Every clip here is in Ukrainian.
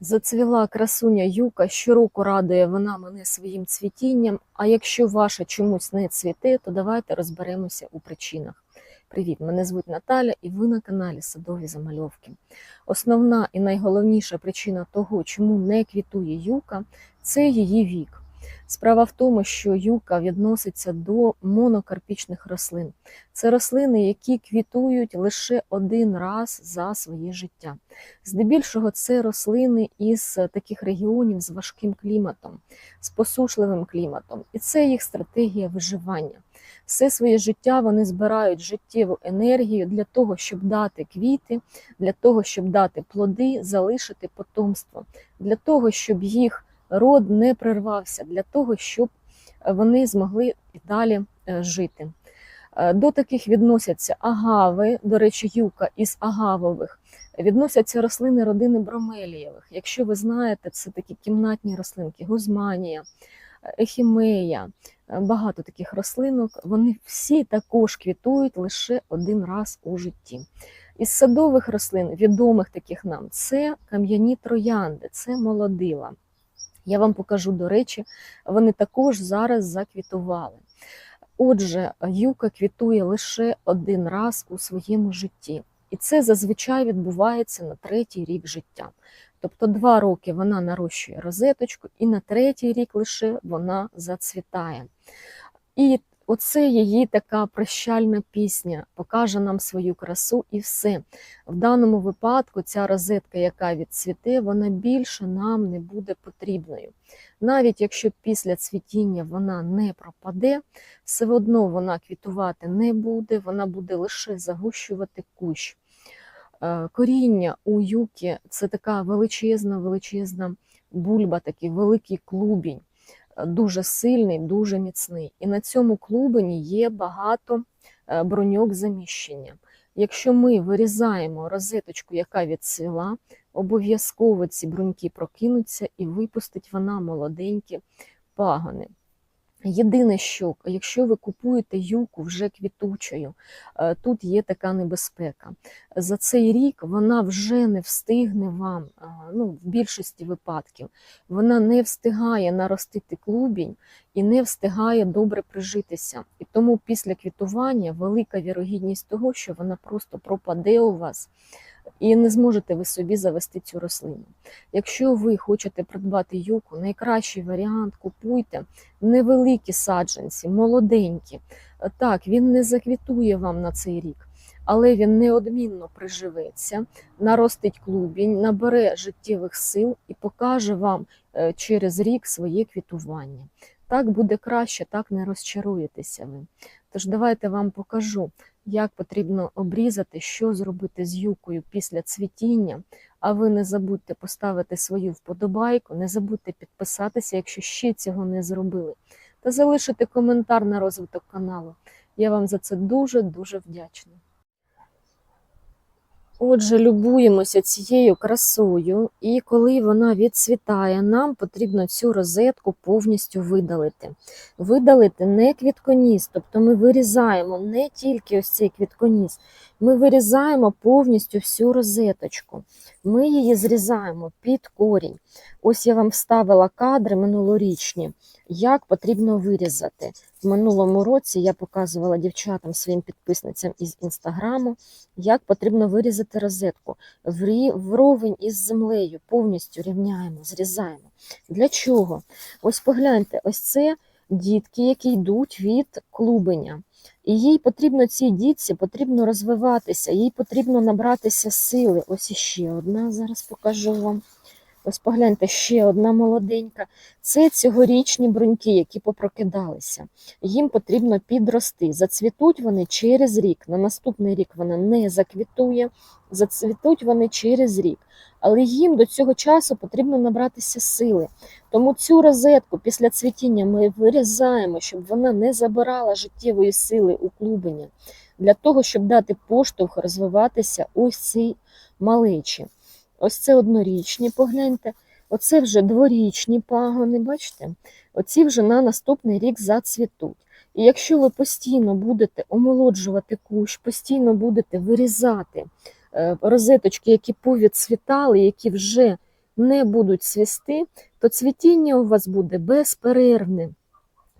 Зацвіла красуня юка, щороку радує вона мене своїм цвітінням. А якщо ваша чомусь не цвіте, то давайте розберемося у причинах. Привіт, мене звуть Наталя, і ви на каналі Садові Замальовки. Основна і найголовніша причина того, чому не квітує юка, це її вік. Справа в тому, що юка відноситься до монокарпічних рослин. Це рослини, які квітують лише один раз за своє життя. Здебільшого це рослини із таких регіонів з важким кліматом, з посушливим кліматом, і це їх стратегія виживання. Все своє життя вони збирають життєву енергію для того, щоб дати квіти, для того, щоб дати плоди, залишити потомство, для того, щоб їх род не прервався, для того, щоб вони змогли і далі е, жити. Е, До таких відносяться агави, до речі, юка із агавових. Відносяться рослини родини бромелієвих. Якщо ви знаєте, це такі кімнатні рослинки, гузманія, ехімея, е, багато таких рослинок. Вони всі також квітують лише один раз у житті. Із садових рослин, відомих таких нам, це кам'яні троянди, це молодила. Я вам покажу, до речі, вони також зараз заквітували. Отже, юка квітує лише один раз у своєму житті. І це зазвичай відбувається на третій рік життя. Тобто два роки вона нарощує розеточку, і на третій рік лише вона зацвітає. І оце її така прощальна пісня, покаже нам свою красу і все. В даному випадку ця розетка, яка відцвіте, вона більше нам не буде потрібною. Навіть якщо після цвітіння вона не пропаде, все одно вона квітувати не буде, вона буде лише загущувати кущ. Е, Коріння у юки це така величезна, величезна бульба, такий великий клубінь, дуже сильний, дуже міцний. І на цьому клубені є багато е, броньок заміщення. Якщо ми вирізаємо розеточку, яка відцвіла, обов'язково ці бруньки прокинуться і випустить вона молоденькі пагони. Єдине, що якщо ви купуєте юку вже квітучою, е, тут є така небезпека. За цей рік вона вже не встигне вам, е, ну, в більшості випадків, вона не встигає наростити клубінь і не встигає добре прижитися. І тому після квітування велика вірогідність того, що вона просто пропаде у вас. І не зможете ви собі завести цю рослину. Якщо ви хочете придбати юку, найкращий варіант купуйте невеликі саджанці, молоденькі. Так, він не заквітує вам на цей рік, але він неодмінно приживеться, наростить клубінь, набере життєвих сил і покаже вам е, через рік своє квітування. Так буде краще, так не розчаруєтеся ви. Тож давайте вам покажу, як потрібно обрізати, що зробити з юкою після цвітіння. А ви не забудьте поставити свою вподобайку, не забудьте підписатися, якщо ще цього не зробили, та залишити коментар на розвиток каналу. Я вам за це дуже-дуже вдячна. Отже, любуємося цією красою, і коли вона відцвітає, нам потрібно цю розетку повністю видалити. Видалити не квітконіс, тобто ми вирізаємо не тільки ось цей квітконіс, ми вирізаємо повністю всю розеточку. Ми її зрізаємо під корінь. Ось я вам вставила кадри минулорічні, як потрібно вирізати. В минулому році я показувала дівчатам своїм підписницям із інстаграму, як потрібно вирізати розетку. В Вровень із землею повністю рівняємо, зрізаємо. Для чого? Ось погляньте, ось це дітки, які йдуть від клубеня. І їй потрібно цій дітці потрібно розвиватися, їй потрібно набратися сили. Ось іще одна, зараз покажу вам. Ось погляньте, ще одна молоденька. Це цьогорічні бруньки, які попрокидалися. Їм потрібно підрости. Зацвітуть вони через рік. На наступний рік вона не заквітує, зацвітуть вони через рік. Але їм до цього часу потрібно набратися сили. Тому цю розетку після цвітіння ми вирізаємо, щоб вона не забирала життєвої сили у клубення, для того, щоб дати поштовх розвиватися ось цій малечі. Ось це однорічні, погляньте. Оце вже дворічні пагони, бачите? Оці вже на наступний рік зацвітуть. І якщо ви постійно будете омолоджувати кущ, постійно будете вирізати е, розеточки, які повідцвітали, які вже не будуть цвісти, то цвітіння у вас буде безперервне.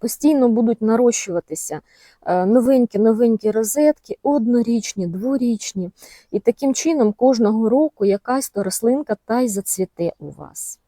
Постійно будуть нарощуватися новенькі-новенькі розетки, однорічні, дворічні. І таким чином кожного року якась то рослинка та й зацвіте у вас.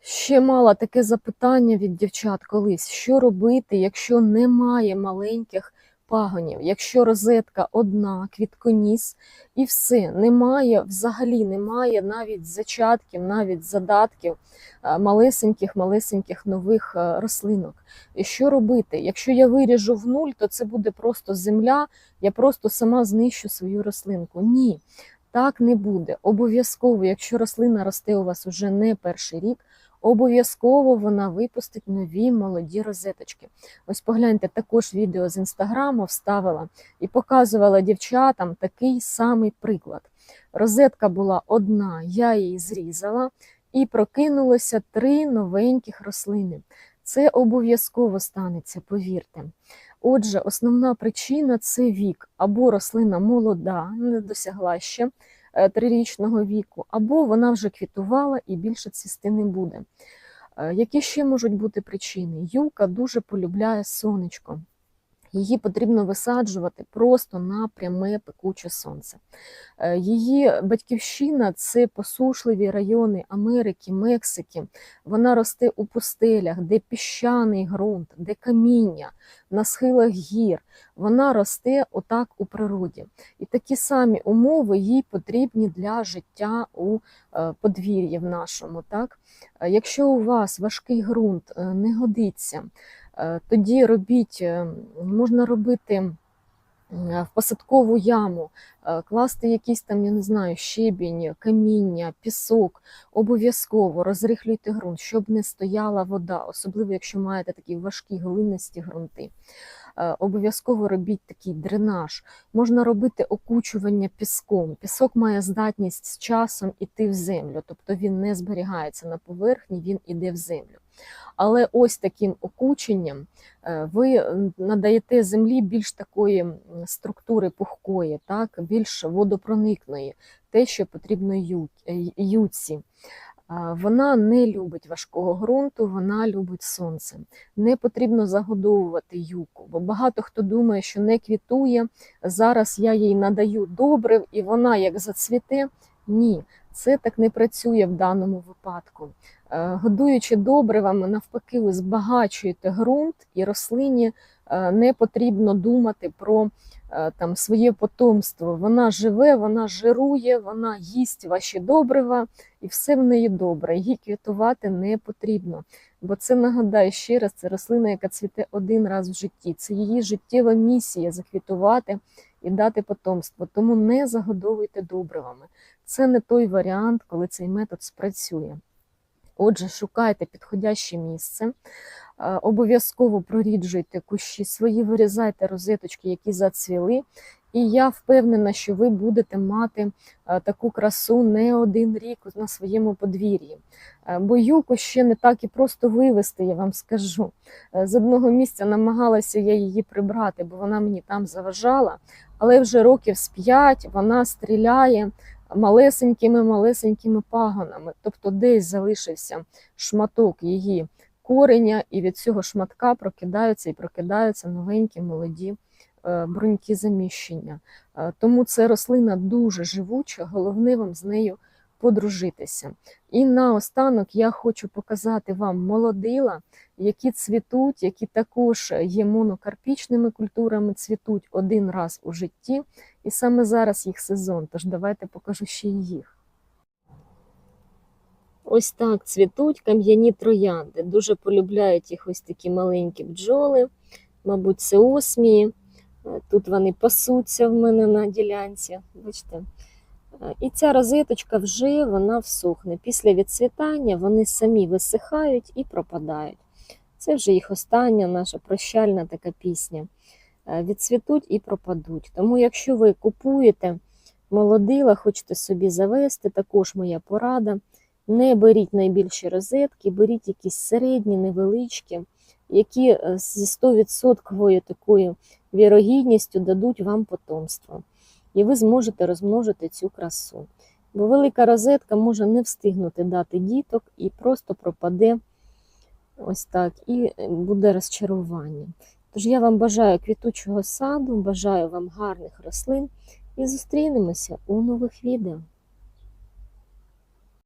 Ще мала таке запитання від дівчат колись: що робити, якщо немає маленьких пагонів, якщо розетка одна, квітконіс, і все, немає, взагалі немає навіть зачатків, навіть задатків малесеньких-малесеньких нових е, рослинок. І що робити? Якщо я виріжу в нуль, то це буде просто земля, я просто сама знищу свою рослинку. Ні, так не буде. Обов'язково, якщо рослина росте у вас уже не перший рік, обов'язково вона випустить нові молоді розеточки. Ось погляньте, також відео з інстаграму вставила і показувала дівчатам такий самий приклад. Розетка була одна, я її зрізала, і прокинулося три новеньких рослини. Це обов'язково станеться, повірте. Отже, основна причина це вік, або рослина молода, не досягла ще е, трирічного віку, або вона вже квітувала і більше цвісти не буде. Е, Які ще можуть бути причини? Юка дуже полюбляє сонечко. Її потрібно висаджувати просто на пряме пекуче сонце. Е, Її батьківщина це посушливі райони Америки, Мексики. Вона росте у пустелях, де піщаний ґрунт, де каміння, на схилах гір. Вона росте отак у природі. І такі самі умови їй потрібні для життя у е, подвір'ї в нашому. Так? Е, Якщо у вас важкий ґрунт не годиться, тоді робіть, е, можна робити е, в посадкову яму, е, класти якісь там, я не знаю, щебінь, каміння, пісок, обов'язково розрихлюйте ґрунт, щоб не стояла вода, особливо якщо маєте такі важкі глинисті ґрунти. Е, Обов'язково робіть такий дренаж. Можна робити окучування піском. Пісок має здатність з часом іти в землю, тобто він не зберігається на поверхні, він іде в землю. Але ось таким окученням е, ви надаєте землі більш такої структури пухкої, так, більш водопроникної, те, що потрібно е, юці. Вона не любить важкого ґрунту, вона любить сонце. Не потрібно загодовувати юку, бо багато хто думає, що не квітує. Зараз я їй надаю добрив, і вона як зацвіте. Ні, це так не працює в даному випадку. Е, Годуючи добривами, навпаки, ви збагачуєте ґрунт і рослині не потрібно думати про е, там своє потомство. Вона живе, вона жирує, вона їсть ваші добрива, і все в неї добре. Їй квітувати не потрібно. Бо це нагадаю ще раз, це рослина, яка цвіте один раз в житті. Це її життєва місія заквітувати і дати потомство. Тому не загодовуйте добривами. Це не той варіант, коли цей метод спрацює. Отже, шукайте підходяще місце, е, обов'язково проріджуйте кущі свої, вирізайте розеточки, які зацвіли. І я впевнена, що ви будете мати е, таку красу не один рік на своєму подвір'ї. Е, Бо юку ще не так і просто вивезти, я вам скажу. З одного місця намагалася я її прибрати, бо вона мені там заважала. Але вже років з п'ять вона стріляє малесенькими-малесенькими пагонами. Тобто десь залишився шматок її кореня, і від цього шматка прокидаються і прокидаються новенькі молоді е, бруньки заміщення. Е, Тому це рослина дуже живуча, головне вам з нею подружитися. І наостанок я хочу показати вам молодила, які цвітуть, які також є монокарпічними культурами, цвітуть один раз у житті. І саме зараз їх сезон, тож давайте покажу ще й їх. Ось так цвітуть кам'яні троянди. Дуже полюбляють їх ось такі маленькі бджоли, мабуть, це осмії. Е, Тут вони пасуться в мене на ділянці. Бачите? Е, І ця розеточка вже вона всохне. Після відцвітання вони самі висихають і пропадають. Це вже їх остання наша прощальна така пісня. Е, Відцвітуть і пропадуть. Тому, якщо ви купуєте молодила, хочете собі завести, також моя порада. Не беріть найбільші розетки, беріть якісь середні, невеличкі, які е, зі 100% такою вірогідністю дадуть вам потомство. І ви зможете розмножити цю красу. Бо велика розетка може не встигнути дати діток і просто пропаде ось так, і е, буде розчарування. Тож я вам бажаю квітучого саду, бажаю вам гарних рослин і зустрінемося у нових відео.